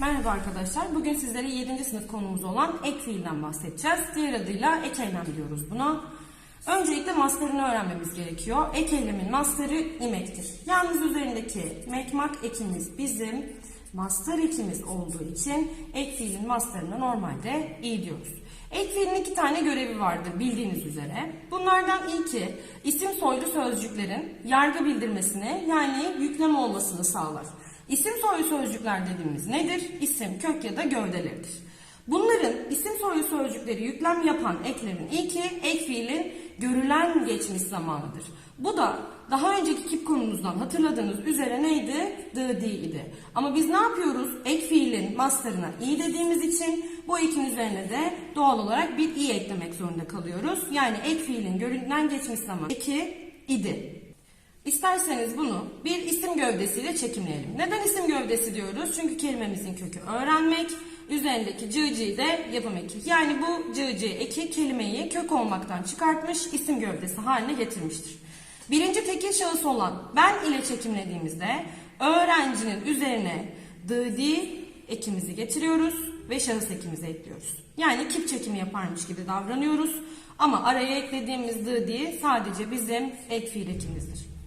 Merhaba arkadaşlar. Bugün sizlere 7. sınıf konumuz olan ek fiilden bahsedeceğiz. Diğer adıyla ek eylem diyoruz buna. Öncelikle mastarını öğrenmemiz gerekiyor. Ek eylemin mastarı imektir. Yalnız üzerindeki mekmak ekimiz bizim mastar ekimiz olduğu için ek fiilin mastarına normalde i diyoruz. Ek fiilin iki tane görevi vardır bildiğiniz üzere. Bunlardan ilki isim soylu sözcüklerin yargı bildirmesini yani yükleme olmasını sağlar. İsim soylu sözcükler dediğimiz nedir? İsim, kök ya da gövdeleridir. Bunların isim soylu sözcükleri yüklem yapan eklerin ilki ek fiilin görülen geçmiş zamanıdır. Bu da daha önceki kip konumuzdan hatırladığınız üzere neydi? The, di idi. Ama biz ne yapıyoruz? Ek fiilin masterına i dediğimiz için bu ekin üzerine de doğal olarak bir i eklemek zorunda kalıyoruz. Yani ek fiilin görülen geçmiş zamanı eki idi. İsterseniz bunu bir isim gövdesiyle çekimleyelim. Neden isim gövdesi diyoruz? Çünkü kelimemizin kökü öğrenmek, üzerindeki cıcıyı de yapım eki. Yani bu cıcı eki kelimeyi kök olmaktan çıkartmış, isim gövdesi haline getirmiştir. Birinci tekil şahıs olan ben ile çekimlediğimizde öğrencinin üzerine dıdi ekimizi getiriyoruz ve şahıs ekimizi ekliyoruz. Yani kip çekimi yaparmış gibi davranıyoruz. Ama araya eklediğimiz dıdi sadece bizim ek fiil ekimizdir.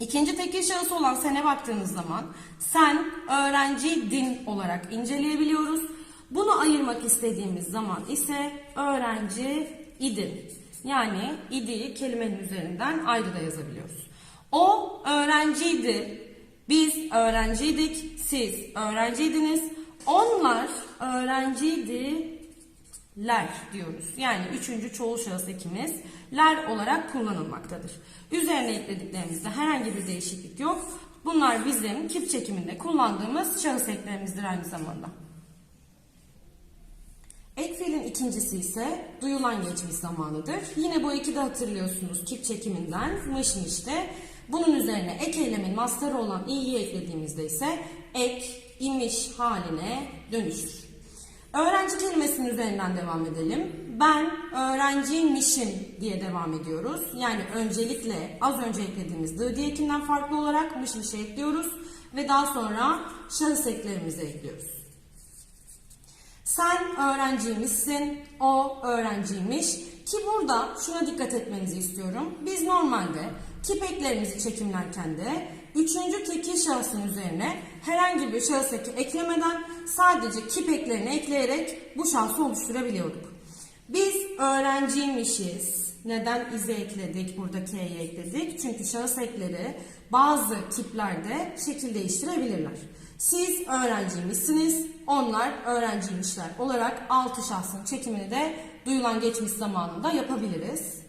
İkinci tekil şahıs olan sene baktığınız zaman sen öğrenci din olarak inceleyebiliyoruz. Bunu ayırmak istediğimiz zaman ise öğrenci idin. Yani idiyi kelimenin üzerinden ayrı da yazabiliyoruz. O öğrenciydi. Biz öğrenciydik. Siz öğrenciydiniz. Onlar öğrenciydiler diyoruz. Yani üçüncü çoğul şahıs ekimiz ler olarak kullanılmaktadır. Üzerine eklediklerimizde herhangi bir değişiklik yok. Bunlar bizim kip çekiminde kullandığımız şahıs eklerimizdir aynı zamanda. Ek fiilin ikincisi ise duyulan geçmiş zamanıdır. Yine bu eki de hatırlıyorsunuz kip çekiminden mış mişte. Bunun üzerine ek eylemin mastarı olan i'yi eklediğimizde ise ek, imiş haline dönüşür. Öğrenci kelimesinin üzerinden devam edelim. Ben öğrenciymişim diye devam ediyoruz. Yani öncelikle az önce eklediğimiz dı diye ekinden farklı olarak mış mışe ekliyoruz. Ve daha sonra şahıs eklerimizi ekliyoruz. Sen öğrenciymişsin, o öğrenciymiş. Ki burada şuna dikkat etmenizi istiyorum. Biz normalde kip eklerimizi çekimlerken de üçüncü tekil şahsın üzerine herhangi bir şahıs eklemeden sadece kip eklerini ekleyerek bu şahsı oluşturabiliyorduk. Biz öğrenciymişiz. Neden izi ekledik, burada K'yi ekledik? Çünkü şahıs ekleri bazı kiplerde şekil değiştirebilirler. Siz öğrenciymişsiniz, onlar öğrenciymişler olarak altı şahsın çekimini de duyulan geçmiş zamanında yapabiliriz.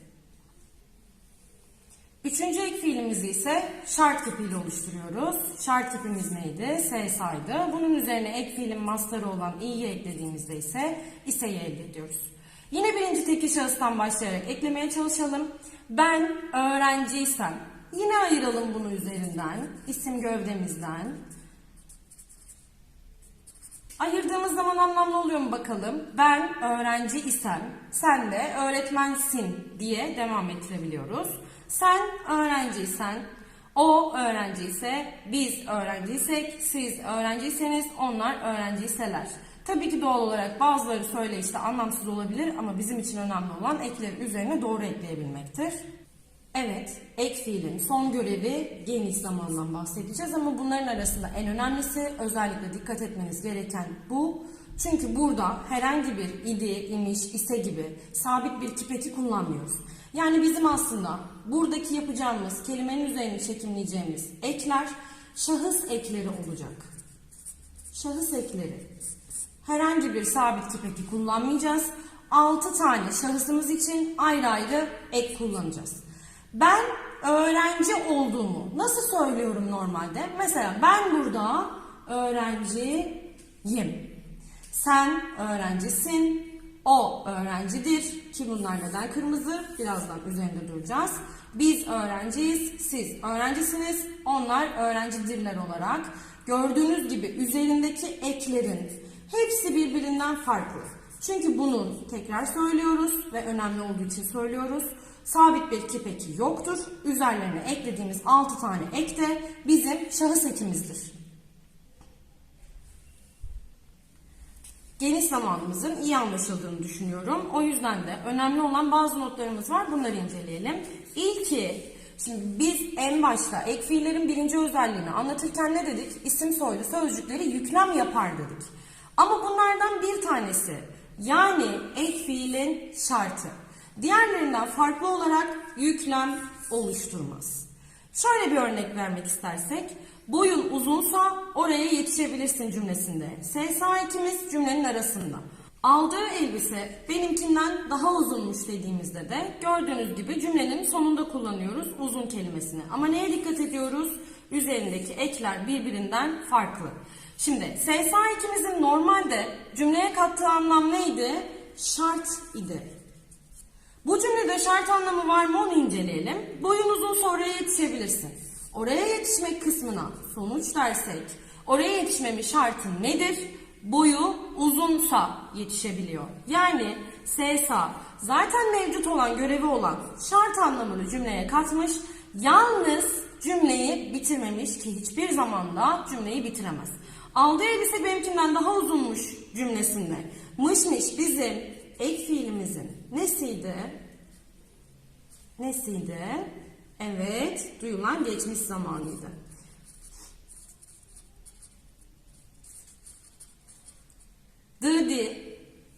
Üçüncü ek fiilimizi ise şart kipiyle oluşturuyoruz. Şart kipimiz neydi? S saydı. Bunun üzerine ek fiilin mastarı olan i'yi eklediğimizde ise ise'yi elde ediyoruz. Yine birinci tekil şahıstan başlayarak eklemeye çalışalım. Ben öğrenciysem yine ayıralım bunu üzerinden. isim gövdemizden. Ayırdığımız zaman anlamlı oluyor mu bakalım? Ben öğrenci isem, sen de öğretmensin diye devam ettirebiliyoruz. Sen öğrenciysen, o öğrenci ise, biz öğrenciysek, siz öğrenciyseniz, onlar öğrenciyseler. Tabii ki doğal olarak bazıları söyleyişte anlamsız olabilir ama bizim için önemli olan eklerin üzerine doğru ekleyebilmektir. Evet, ek fiilin son görevi geniş zamandan bahsedeceğiz ama bunların arasında en önemlisi özellikle dikkat etmeniz gereken bu. Çünkü burada herhangi bir idi, imiş, ise gibi sabit bir kipeki kullanmıyoruz. Yani bizim aslında buradaki yapacağımız kelimenin üzerine çekimleyeceğimiz ekler şahıs ekleri olacak. Şahıs ekleri. Herhangi bir sabit kipeki kullanmayacağız. 6 tane şahısımız için ayrı ayrı ek kullanacağız. Ben öğrenci olduğumu nasıl söylüyorum normalde? Mesela ben burada öğrenciyim. Sen öğrencisin. O öğrencidir. Ki bunlar neden kırmızı? Birazdan üzerinde duracağız. Biz öğrenciyiz. Siz öğrencisiniz. Onlar öğrencidirler olarak. Gördüğünüz gibi üzerindeki eklerin hepsi birbirinden farklı. Çünkü bunu tekrar söylüyoruz ve önemli olduğu için söylüyoruz. Sabit bir kip eki yoktur. Üzerlerine eklediğimiz 6 tane ek de bizim şahıs ekimizdir. Geniş zamanımızın iyi anlaşıldığını düşünüyorum. O yüzden de önemli olan bazı notlarımız var. Bunları inceleyelim. İlki, şimdi biz en başta ek fiillerin birinci özelliğini anlatırken ne dedik? İsim soylu sözcükleri yüklem yapar dedik. Ama bunlardan bir tanesi yani ek fiilin şartı. Diğerlerinden farklı olarak yüklem oluşturmaz. Şöyle bir örnek vermek istersek, boyun uzunsa oraya yetişebilirsin cümlesinde. SSA ikimiz cümlenin arasında. Aldığı elbise benimkinden daha uzunmuş dediğimizde de gördüğünüz gibi cümlenin sonunda kullanıyoruz uzun kelimesini. Ama neye dikkat ediyoruz? Üzerindeki ekler birbirinden farklı. Şimdi SSA ikimizin normalde cümleye kattığı anlam neydi? Şart idi. Bu cümlede şart anlamı var mı onu inceleyelim. Boyun uzunsa oraya yetişebilirsin. Oraya yetişmek kısmına sonuç dersek, oraya yetişmemin şartı nedir? Boyu uzunsa yetişebiliyor. Yani SSA zaten mevcut olan görevi olan şart anlamını cümleye katmış, yalnız cümleyi bitirmemiş ki hiçbir zaman da cümleyi bitiremez. Aldığı elbise benimkinden daha uzunmuş cümlesinde. Mışmış bizim ek fiilimizin nesiydi? Nesiydi? Evet, duyulan geçmiş zamanıydı. Dıdi,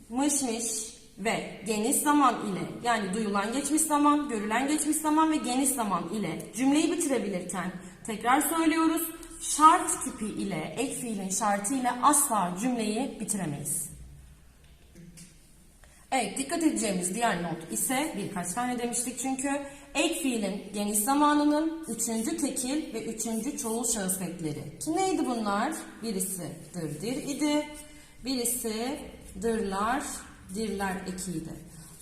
mışmış ve geniş zaman ile yani duyulan geçmiş zaman, görülen geçmiş zaman ve geniş zaman ile cümleyi bitirebilirken tekrar söylüyoruz şart kipi ile ek fiilin şartı ile asla cümleyi bitiremeyiz. Evet dikkat edeceğimiz diğer not ise birkaç tane demiştik çünkü ek fiilin geniş zamanının üçüncü tekil ve üçüncü çoğul şahıs. Ki neydi bunlar? Birisi dırdir idi, birisi dırlar, dirler ekiydi.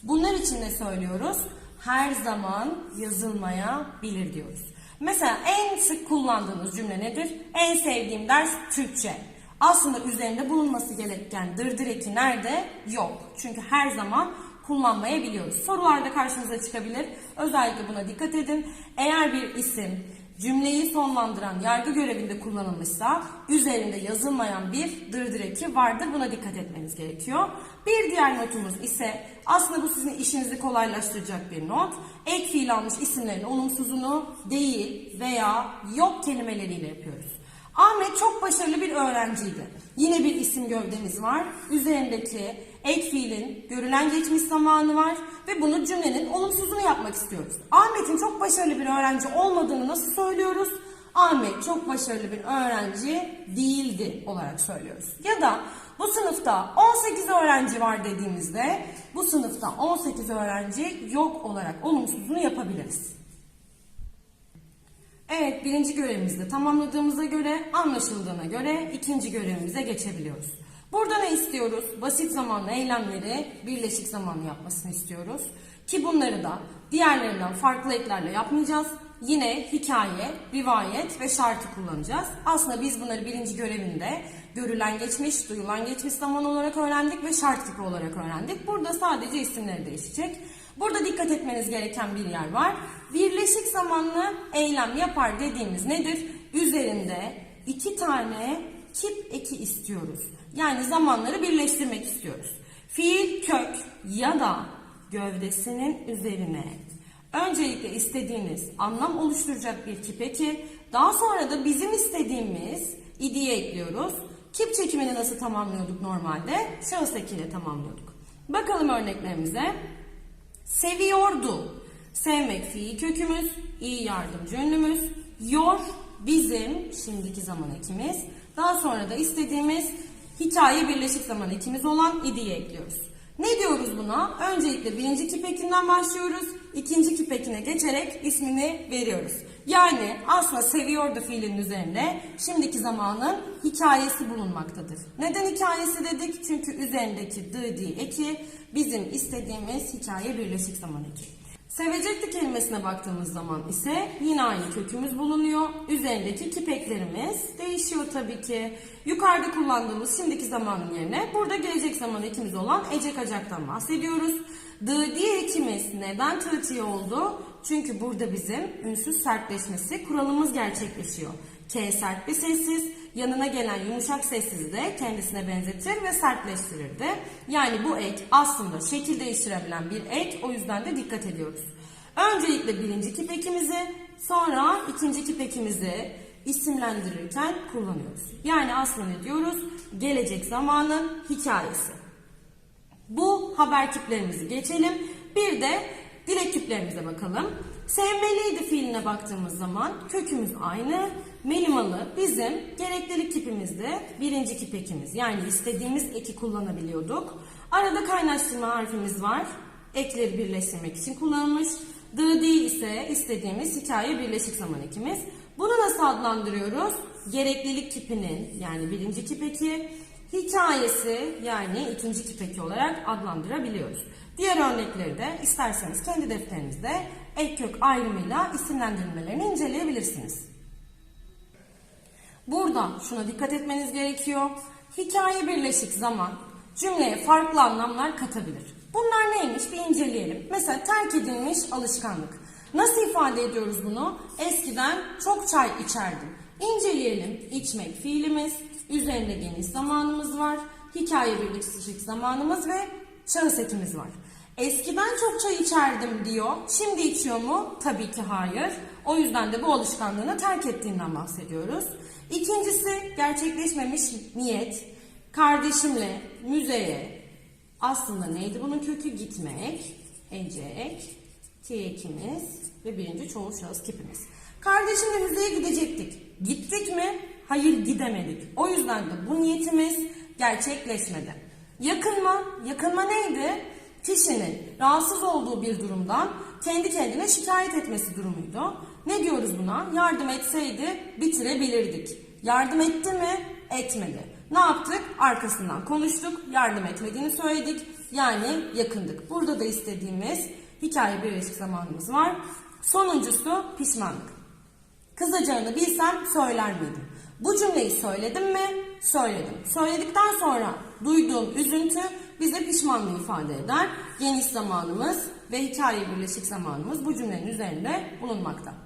Bunlar için ne söylüyoruz? Her zaman yazılmaya bilir diyoruz. Mesela en sık kullandığımız cümle nedir? En sevdiğim ders Türkçe. Aslında üzerinde bulunması gereken dırdır eki nerede? Yok. Çünkü her zaman kullanmayabiliyoruz. Sorularda karşınıza çıkabilir. Özellikle buna dikkat edin. Eğer bir isim cümleyi sonlandıran yargı görevinde kullanılmışsa üzerinde yazılmayan bir dırdır vardır. Buna dikkat etmeniz gerekiyor. Bir diğer notumuz ise aslında bu sizin işinizi kolaylaştıracak bir not. Ek fiil almış isimlerin olumsuzunu değil veya yok kelimeleriyle yapıyoruz. Ahmet çok başarılı bir öğrenciydi. Yine bir isim gövdemiz var. Üzerindeki ek fiilin görülen geçmiş zamanı var ve bunu cümlenin olumsuzunu yapmak istiyoruz. Ahmet'in çok başarılı bir öğrenci olmadığını nasıl söylüyoruz? Ahmet çok başarılı bir öğrenci değildi olarak söylüyoruz. Ya da bu sınıfta 18 öğrenci var dediğimizde bu sınıfta 18 öğrenci yok olarak olumsuzunu yapabiliriz. Evet birinci görevimizi tamamladığımıza göre anlaşıldığına göre ikinci görevimize geçebiliyoruz. Burada ne istiyoruz? Basit zamanlı eylemleri birleşik zamanlı yapmasını istiyoruz. Ki bunları da diğerlerinden farklı eklerle yapmayacağız. Yine hikaye, rivayet ve şartı kullanacağız. Aslında biz bunları birinci görevinde görülen geçmiş, duyulan geçmiş zaman olarak öğrendik ve şart tipi olarak öğrendik. Burada sadece isimleri değişecek. Burada dikkat etmeniz gereken bir yer var. Birleşik zamanlı eylem yapar dediğimiz nedir? Üzerinde iki tane kip eki istiyoruz. Yani zamanları birleştirmek istiyoruz. Fiil kök ya da gövdesinin üzerine öncelikle istediğiniz anlam oluşturacak bir kip eki, daha sonra da bizim istediğimiz idiye ekliyoruz. Kip çekimini nasıl tamamlıyorduk normalde? Şahıs ekiyle tamamlıyorduk. Bakalım örneklerimize. Seviyordu. Sevmek fiil kökümüz, iyi yardımcı ünlümüz. Yor bizim şimdiki zaman ekimiz. Daha sonra da istediğimiz hikaye birleşik zaman ekimiz olan idiye ekliyoruz. Ne diyoruz buna? Öncelikle birinci kip ekinden başlıyoruz. ikinci kip ekine geçerek ismini veriyoruz. Yani aslında seviyordu fiilin üzerinde şimdiki zamanın hikayesi bulunmaktadır. Neden hikayesi dedik? Çünkü üzerindeki dı di eki bizim istediğimiz hikaye birleşik zaman eki. Sevecekti kelimesine baktığımız zaman ise yine aynı kökümüz bulunuyor. Üzerindeki kipeklerimiz değişiyor tabii ki. Yukarıda kullandığımız şimdiki zamanın yerine burada gelecek zaman ekimiz olan ecek acaktan bahsediyoruz. Dı diye ekimiz neden tığ oldu? Çünkü burada bizim ünsüz sertleşmesi kuralımız gerçekleşiyor. K sert bir sessiz, yanına gelen yumuşak sessizi de kendisine benzetir ve sertleştirirdi. Yani bu ek aslında şekil değiştirebilen bir ek, o yüzden de dikkat ediyoruz. Öncelikle birinci kip ekimizi, sonra ikinci kip ekimizi isimlendirirken kullanıyoruz. Yani aslında ne diyoruz? Gelecek zamanın hikayesi. Bu haber kiplerimizi geçelim. Bir de dilek kiplerimize bakalım. Sevmeliydi fiiline baktığımız zaman kökümüz aynı. Melimalı bizim gereklilik kipimizde birinci kip ekimiz. Yani istediğimiz eki kullanabiliyorduk. Arada kaynaştırma harfimiz var. Ekleri birleştirmek için kullanılmış. Di ise istediğimiz hikaye birleşik zaman ekimiz. Bunu nasıl adlandırıyoruz? Gereklilik kipinin yani birinci kip eki, hikayesi yani ikinci kip eki olarak adlandırabiliyoruz. Diğer örnekleri de isterseniz kendi defterinizde ek kök ayrımıyla isimlendirmelerini inceleyebilirsiniz. Burada şuna dikkat etmeniz gerekiyor. Hikaye birleşik zaman cümleye farklı anlamlar katabilir. Bunlar neymiş bir inceleyelim. Mesela terk edilmiş alışkanlık. Nasıl ifade ediyoruz bunu? Eskiden çok çay içerdim. İnceleyelim. İçmek fiilimiz, üzerinde geniş zamanımız var, hikaye birleşik zamanımız ve şahıs ekimiz var. Eskiden çok çay içerdim diyor. Şimdi içiyor mu? Tabii ki hayır. O yüzden de bu alışkanlığını terk ettiğinden bahsediyoruz. İkincisi gerçekleşmemiş niyet. Kardeşimle müzeye aslında neydi bunun kökü? Gitmek, ecek, ekimiz ve birinci çoğul şahıs kipimiz. Kardeşimle müzeye gidecektik. Gittik mi? Hayır gidemedik. O yüzden de bu niyetimiz gerçekleşmedi. Yakınma, yakınma neydi? Kişinin rahatsız olduğu bir durumdan kendi kendine şikayet etmesi durumuydu. Ne diyoruz buna? Yardım etseydi bitirebilirdik. Yardım etti mi? Etmedi. Ne yaptık? Arkasından konuştuk. Yardım etmediğini söyledik. Yani yakındık. Burada da istediğimiz hikaye birleşik zamanımız var. Sonuncusu pişmanlık. Kızacağını bilsem söyler miydim? Bu cümleyi söyledim mi? Söyledim. Söyledikten sonra duyduğum üzüntü bize pişmanlığı ifade eder. Geniş zamanımız ve hikaye birleşik zamanımız bu cümlenin üzerinde bulunmakta.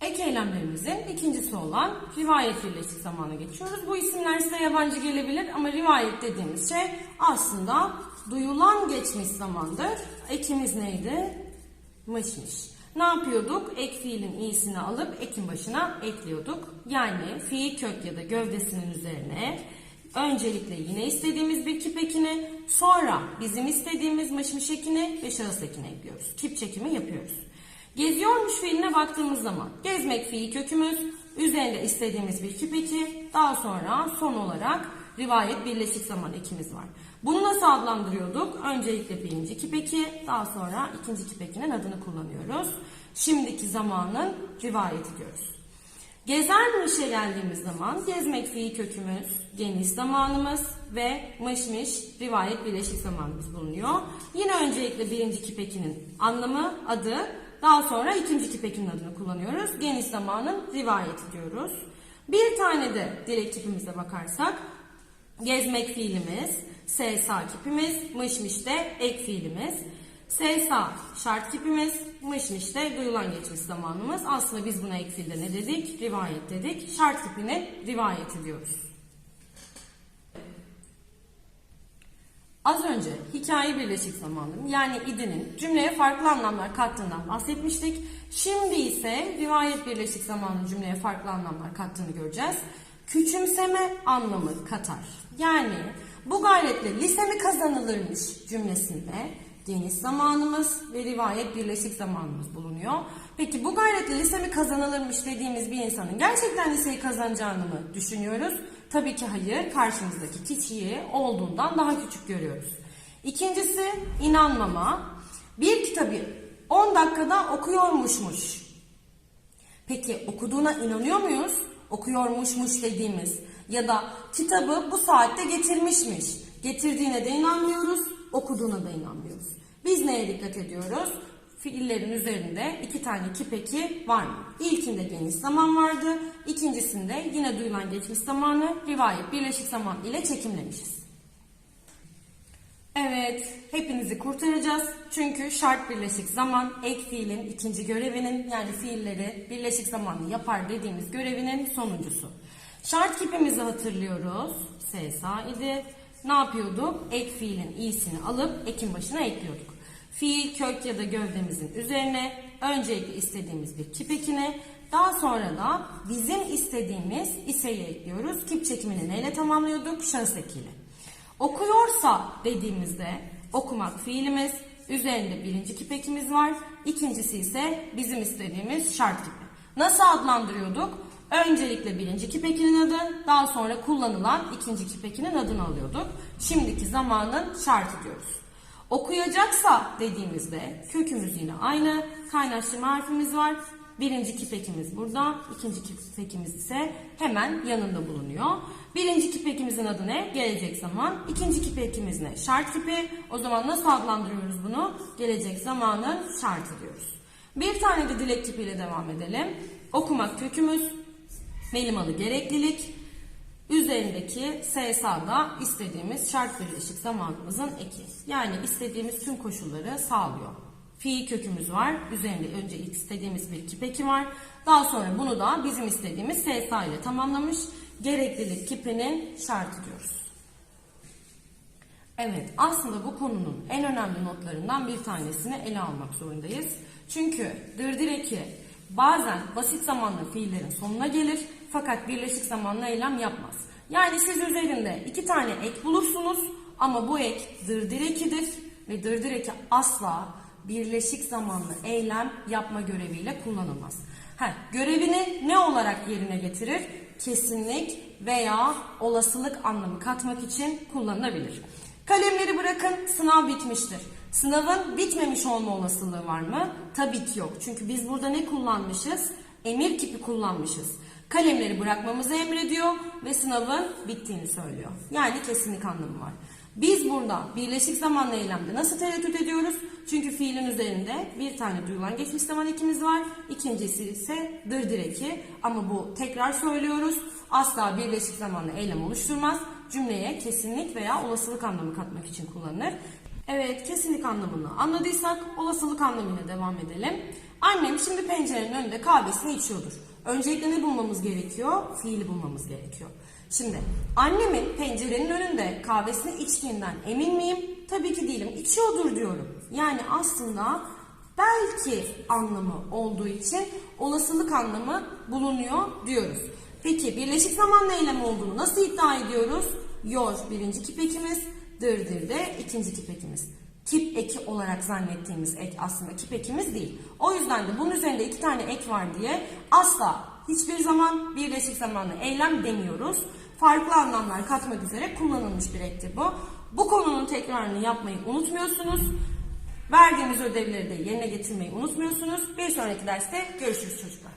Ek eylemlerimizin ikincisi olan rivayet birleşik zamana geçiyoruz. Bu isimler size yabancı gelebilir ama rivayet dediğimiz şey aslında duyulan geçmiş zamandır. Ekimiz neydi? Mışmış. Ne yapıyorduk? Ek fiilin iyisini alıp ekin başına ekliyorduk. Yani fiil kök ya da gövdesinin üzerine öncelikle yine istediğimiz bir kip ekini, sonra bizim istediğimiz mışmış ekini ve şahıs ekini ekliyoruz. Kip çekimi yapıyoruz. Geziyormuş fiiline baktığımız zaman gezmek fiil kökümüz, üzerinde istediğimiz bir kip eki, daha sonra son olarak rivayet birleşik zaman ekimiz var. Bunu nasıl adlandırıyorduk? Öncelikle birinci kip eki, daha sonra ikinci kip ekinin adını kullanıyoruz. Şimdiki zamanın rivayeti diyoruz. Gezermişe geldiğimiz zaman gezmek fiil kökümüz, geniş zamanımız ve mışmış rivayet birleşik zamanımız bulunuyor. Yine öncelikle birinci kip ekinin anlamı, adı, daha sonra ikinci kip ekinin adını kullanıyoruz. Geniş zamanın rivayeti diyoruz. Bir tane de dilek kipimize bakarsak gezmek fiilimiz, sesa kipimiz, mışmış de ek fiilimiz. Sesa şart kipimiz, mışmış de duyulan geçmiş zamanımız. Aslında biz buna ek fiilde ne dedik? Rivayet dedik. Şart kipine rivayet diyoruz. Az önce hikaye birleşik zamanının yani idinin cümleye farklı anlamlar kattığından bahsetmiştik. Şimdi ise rivayet birleşik zamanının cümleye farklı anlamlar kattığını göreceğiz. Küçümseme anlamı katar. Yani bu gayretle lise mi kazanılırmış cümlesinde geniş zamanımız ve rivayet birleşik zamanımız bulunuyor. Peki bu gayretle lise mi kazanılırmış dediğimiz bir insanın gerçekten liseyi kazanacağını mı düşünüyoruz? Tabii ki hayır. Karşımızdaki kişiyi olduğundan daha küçük görüyoruz. İkincisi inanmama. Bir kitabı 10 dakikada okuyormuşmuş. Peki okuduğuna inanıyor muyuz? Okuyormuşmuş dediğimiz ya da kitabı bu saatte getirmişmiş. Getirdiğine de inanmıyoruz, okuduğuna da inanmıyoruz. Biz neye dikkat ediyoruz? Fiillerin üzerinde iki tane kipeki var mı? İlkinde geniş zaman vardı. İkincisinde yine duyulan geçmiş zamanı rivayet birleşik zaman ile çekimlemişiz. Evet, hepinizi kurtaracağız. Çünkü şart birleşik zaman ek fiilin ikinci görevinin yani fiilleri birleşik zamanlı yapar dediğimiz görevinin sonuncusu. Şart kipimizi hatırlıyoruz. SSA idi. Ne yapıyorduk? Ek fiilin i'sini alıp ekin başına ekliyorduk. Fiil kök ya da gövdemizin üzerine öncelikle istediğimiz bir kip ekini daha sonra da bizim istediğimiz iseyi ekliyoruz. Kip çekimini neyle tamamlıyorduk? Şahıs ekiyle. Okuyorsa dediğimizde okumak fiilimiz, üzerinde birinci kip ekimiz var. İkincisi ise bizim istediğimiz şart kipi. Nasıl adlandırıyorduk? Öncelikle birinci kip ekinin adı, daha sonra kullanılan ikinci kip ekinin adını alıyorduk. Şimdiki zamanın şartı diyoruz. Okuyacaksa dediğimizde kökümüz yine aynı. Kaynaştırma harfimiz var. Birinci kipekimiz burada. ikinci kipekimiz ise hemen yanında bulunuyor. Birinci kipekimizin adı ne? Gelecek zaman. İkinci kipekimiz ne? Şart kipi. O zaman nasıl adlandırıyoruz bunu? Gelecek zamanın şartı diyoruz. Bir tane de dilek kipiyle devam edelim. Okumak kökümüz. Melimalı gereklilik. Üzerindeki SSA'da istediğimiz şart birleşik zamanımızın eki. Yani istediğimiz tüm koşulları sağlıyor. Fiil kökümüz var. Üzerinde önce ilk istediğimiz bir kipeki var. Daha sonra bunu da bizim istediğimiz SSA ile tamamlamış. Gereklilik kipinin şartı diyoruz. Evet, aslında bu konunun en önemli notlarından bir tanesini ele almak zorundayız. Çünkü dırdır eki bazen basit zamanlı fiillerin sonuna gelir fakat birleşik zamanlı eylem yapmaz. Yani siz üzerinde iki tane ek bulursunuz ama bu ek dırdır ekidir ve dırdır eki asla birleşik zamanlı eylem yapma göreviyle kullanılmaz. Ha, görevini ne olarak yerine getirir? Kesinlik veya olasılık anlamı katmak için kullanılabilir. Kalemleri bırakın, sınav bitmiştir. Sınavın bitmemiş olma olasılığı var mı? Tabii ki yok. Çünkü biz burada ne kullanmışız? Emir kipi kullanmışız. Kalemleri bırakmamızı emrediyor ve sınavın bittiğini söylüyor. Yani kesinlik anlamı var. Biz burada birleşik zamanlı eylemde nasıl tereddüt ediyoruz? Çünkü fiilin üzerinde bir tane duyulan geçmiş zaman ekimiz var. İkincisi ise dırdır eki. Ama bu tekrar söylüyoruz. Asla birleşik zamanlı eylem oluşturmaz. Cümleye kesinlik veya olasılık anlamı katmak için kullanılır. Evet, kesinlik anlamını anladıysak olasılık anlamıyla devam edelim. Annem şimdi pencerenin önünde kahvesini içiyordur. Öncelikle ne bulmamız gerekiyor? Fiili bulmamız gerekiyor. Şimdi annemin pencerenin önünde kahvesini içtiğinden emin miyim? Tabii ki değilim. İçiyordur diyorum. Yani aslında belki anlamı olduğu için olasılık anlamı bulunuyor diyoruz. Peki birleşik zamanlı eylem olduğunu nasıl iddia ediyoruz? Yor birinci kipekimiz, dırdır de ikinci kipekimiz. Kip eki olarak zannettiğimiz ek aslında kip ekimiz değil. O yüzden de bunun üzerinde iki tane ek var diye asla hiçbir zaman birleşik zamanlı eylem demiyoruz. Farklı anlamlar katmak üzere kullanılmış bir ektir bu. Bu konunun tekrarını yapmayı unutmuyorsunuz. Verdiğimiz ödevleri de yerine getirmeyi unutmuyorsunuz. Bir sonraki derste görüşürüz çocuklar.